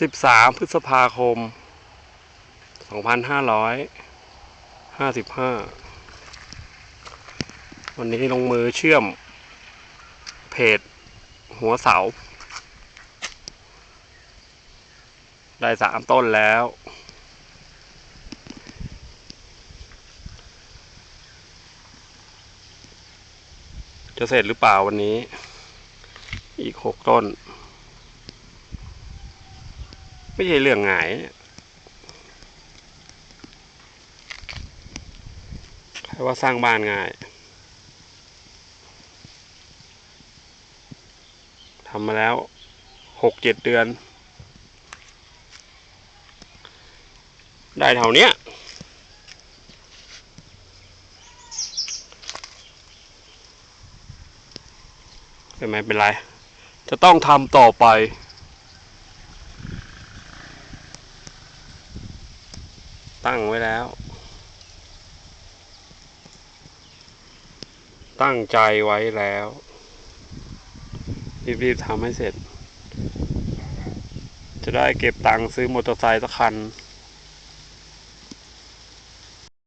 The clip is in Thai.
สิบสามพฤษภาคมสองพันห้าร้อยห้าสิบห้าวันนี้ลงมือเชื่อม เพจหัวเสา ได้สามต้นแล้ว จะเสร็จหรือเปล่าวันนี้ อีกหกต้น ไม่ใช่เรื่องง่ายเนี่ยใครว่าสร้างบ้านง่ายทำมาแล้วหกเจ็ดเดือน ได้เท่านี้เป็นไม่เป็นไร จะต้องทำต่อไป ตั้งไว้แล้ว ตั้งใจไว้แล้ว รีบๆทำให้เสร็จ จะได้เก็บตังค์ซื้อมอเตอร์ไซค์สักคัน